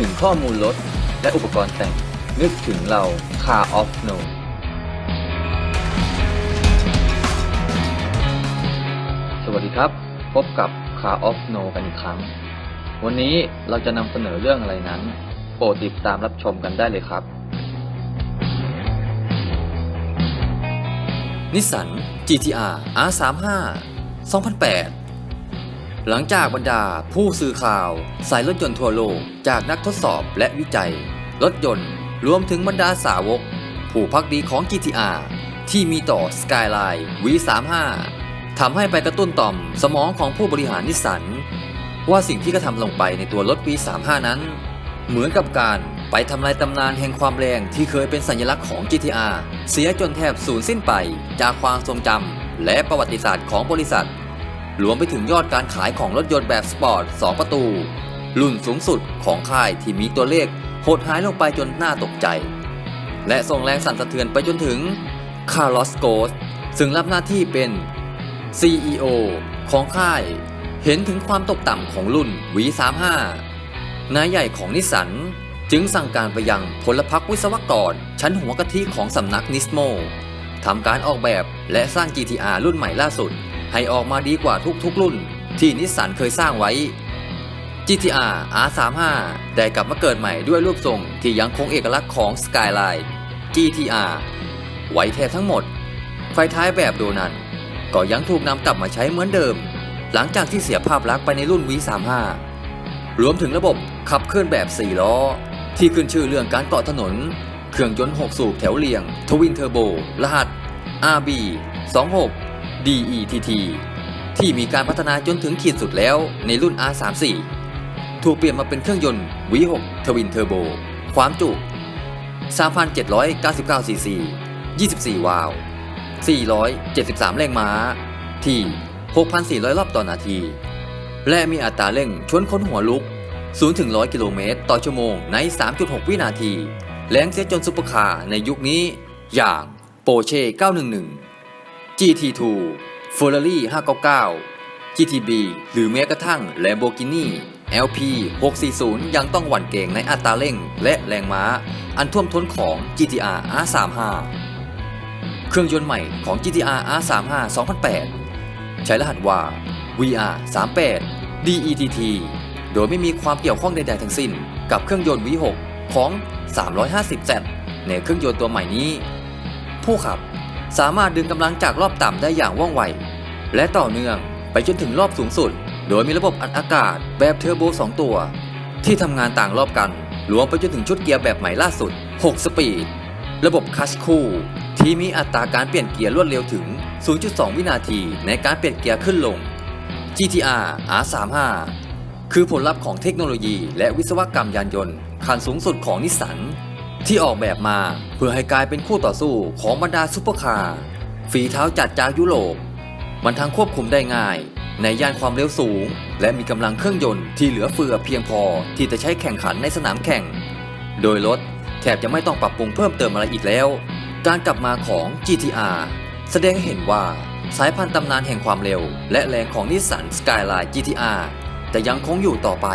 ถึงข้อมูลรถและอุปกรณ์แต่ง นึกถึงเรา Car of No สวัสดีครับ พบกับ Car of No กันอีกครั้ง วันนี้เราจะนำเสนอเรื่องอะไรนั้น โปรดติดตามรับชมกันได้เลยครับ นิสสัน GTR R35 2008 หลังจากบรรดาผู้สื่อข่าว สายรถยนต์ทั่วโลก จากนักทดสอบและวิจัย รถยนต์ รวมถึงบรรดาสาวก ผู้พักดีของ GTR ที่มีต่อ Skyline V35 ทำให้ไปกระตุ้นต่อมสมองของผู้บริหารนิสสัน ว่าสิ่งที่กระทำลงไปในตัวรถ V35 นั้น เหมือนกับการไปทำลายตำนานแห่งความแรงที่เคยเป็นสัญลักษณ์ของ GTR เสียจนแทบสูญสิ้นไปจากความทรงจำและประวัติศาสตร์ของบริษัท รวมไปถึงยอดการขายของรถยนต์แบบสปอร์ต 2 ประตู รุ่นสูงสุดของค่ายที่มีตัวเลขหดหายลงไปจนน่าตกใจ และส่งแรงสั่นสะเทือนไปจนถึงคาร์ลอสโกสซึ่งรับหน้าที่เป็น CEO ของค่าย เห็นถึงความตกต่ำของรุ่น V35 นายใหญ่ของนิสสันจึงสั่งการไปยังพลพรรควิศวกร ชั้นหัวกะทิของสำนักนิสโมทำการออกแบบและสร้าง GTR รุ่นใหม่ล่าสุด ให้ออกมาดีกว่าทุกๆรุ่น ที่นิสสันเคยสร้างไว้ GTR R35 ได้กลับมาเกิดใหม่ด้วยรูปทรงที่ยังคงเอกลักษณ์ของ Skyline GTR ไว้แทบทั้งหมด ไฟท้ายแบบโดนัทก็ยังถูกนำกลับมาใช้เหมือนเดิม หลังจากที่เสียภาพลักษณ์ไปในรุ่น V35 รวมถึงระบบขับเคลื่อนแบบ 4 ล้อ ที่ขึ้นชื่อเรื่องการเกาะถนน เครื่องยนต์ 6 สูบแถวเรียง ทวินเทอร์โบ รหัส RB 26 DETT ที่มีการพัฒนาจนถึงขีดสุดแล้วในรุ่น R34 ถูกเปลี่ยนมาเป็นเครื่องยนต์ V6 ทวินเทอร์โบความจุ 3,799ซีซี24 วาล์ว473 แรงม้า ที่ 6,400 รอบต่อนาที และมีอัตราเร่งชวนค้นหัวลุก 0 ถึง 100 กิโลเมตรต่อชั่วโมงใน 3.6 วินาที แรงเสียจนซุปเปอร์คาร์ในยุคนี้ อย่างโปเช่ 911 GT2 Ferrari 599 GTB หรือแม้กระทั่ง Lamborghini LP 640 ยังต้องหวั่นเกรงในอัตราเร่งและแรงม้า อันท่วมท้นของ GTR R35 เครื่องยนต์ใหม่ของ GTR R35 2008 ใช้รหัสว่า VR 38 DETT โดยไม่มีความเกี่ยวข้องใดๆทั้งสิ้น กับเครื่องยนต์ V6 ของ 350Z ในเครื่องยนต์ตัวใหม่นี้ ผู้ขับ สามารถดึงกำลังจากรอบต่ำได้อย่างว่องไว และต่อเนื่องไปจนถึงรอบสูงสุด โดยมีระบบอัดอากาศแบบเทอร์โบ 2 ตัว ที่ทำงานต่างรอบกันรวมไปจนถึงชุดเกียร์แบบใหม่ล่าสุด 6 สปีด ระบบคัชคู่ที่มีอัตราการเปลี่ยนเกียร์รวดเร็วถึง 0.2 วินาทีในการเปลี่ยนเกียร์ขึ้นลง GTR R35 คือผลลัพธ์ของเทคโนโลยีและวิศวกรรมยานยนต์ขั้นสูงสุดของนิสสัน ที่ออกแบบมาเพื่อให้กลายเป็นคู่ต่อสู้ของบรรดาซุปเปอร์คาร์ฝีเท้าจัดจากยุโรป มันทั้งควบคุมได้ง่าย ในย่านความเร็วสูง และมีกำลังเครื่องยนต์ที่เหลือเฟือเพียงพอที่จะใช้แข่งขันในสนามแข่ง โดยรถแทบจะไม่ต้องปรับปรุงเพิ่มเติมอะไรอีกแล้ว การกลับมาของ GTR แสดงให้เห็นว่าสายพันธุ์ตำนานแห่งความเร็ว และแรงของนิสสัน Skyline GTR จะยังคงอยู่ต่อไป